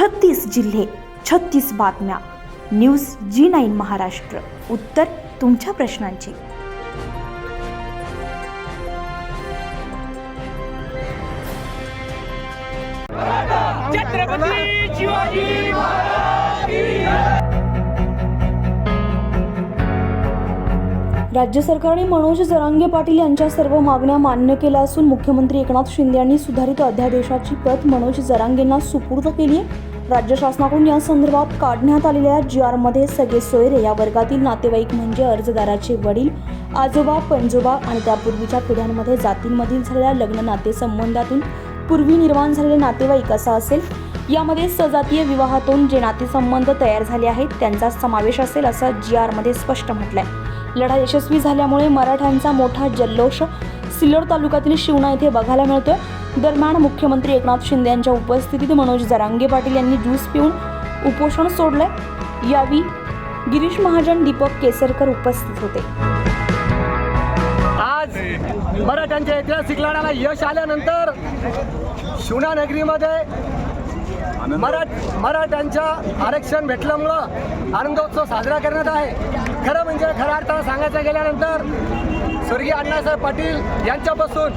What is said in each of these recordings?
छत्तीस जिल्हे छत्तीस बातम्या. News G nine Maharashtra. उत्तर तुमच्या प्रश्नांची. छत्रपती शिवाजी राज्य सरकारने मनोज जरांगे पाटील यांच्या सर्व मागण्या मान्य केल्या असून मुख्यमंत्री एकनाथ शिंदे यांनी सुधारित अध्यादेशाची प्रत मनोज जरांगेंना सुपूर्द केली आहे. राज्य शासनाकडून या संदर्भात काढण्यात आलेल्या जी आरमध्ये सगळे सोयरे या वर्गातील नातेवाईक म्हणजे अर्जदाराचे वडील आजोबा पणजोबा आणि त्यापूर्वीच्या पिढ्यांमध्ये जातींमधील झालेल्या लग्न नातेसंबंधातून पूर्वी निर्माण झालेले नातेवाईक असा असेल. यामध्ये सजातीय विवाहातून जे नातेसंबंध तयार झाले आहेत त्यांचा समावेश असेल असं जी आरमध्ये स्पष्ट म्हटलंय. लढा यशस्वी झाल्यामुळे मराठ्यांचा मोठा जल्लोष सिल्लोड तालुक्यातील शिवणा येथे बघायला मिळतोय. दरम्यान मुख्यमंत्री एकनाथ शिंदे यांच्या उपस्थितीत मनोज जरांगे पाटील यांनी ज्यूस पिऊन उपोषण सोडलंय. यावेळी गिरीश महाजन दीपक केसरकर उपस्थित होते. आज मराठ्यांच्या ऐतिहासिक लढ्याला यश आल्यानंतर शिवना नगरीमध्ये मराठ मराठ्यांच्या आरक्षण भेटल्यामुळं आनंदोत्सव साजरा करण्यात आहे. खरं म्हणजे खऱ्या अर्थानं सांगायचं गेल्यानंतर स्वर्गीय अण्णासाहेब पाटील यांच्यापासून.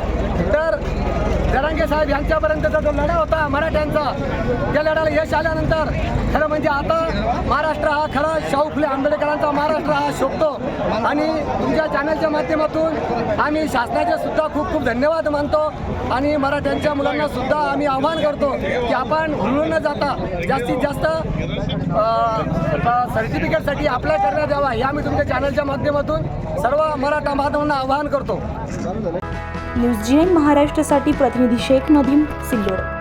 तर जरांगे साहेब यांच्यापर्यंतचा जो लढा होता मराठ्यांचा त्या लढ्याला यश आल्यानंतर खरं म्हणजे आता महाराष्ट्र हा खरा शाहू फुले आंबेडकरांचा महाराष्ट्र हा शोभतो. आणि तुमच्या चॅनलच्या माध्यमातून आम्ही शासनाचे सुद्धा खूप खूप धन्यवाद मानतो. आणि मराठ्यांच्या मुलांना सुद्धा आम्ही आवाहन करतो की आपण हुळून न जाता जास्तीत जास्त सर्टिफिकेटसाठी अप्लाय करण्यात यावा हे आम्ही तुमच्या चॅनलच्या माध्यमातून सर्व मराठा बांधवांना आवाहन करतो. न्यूज जी महाराष्ट्रासाठी प्रतिनिधी शेख नदीम सिल्लोड.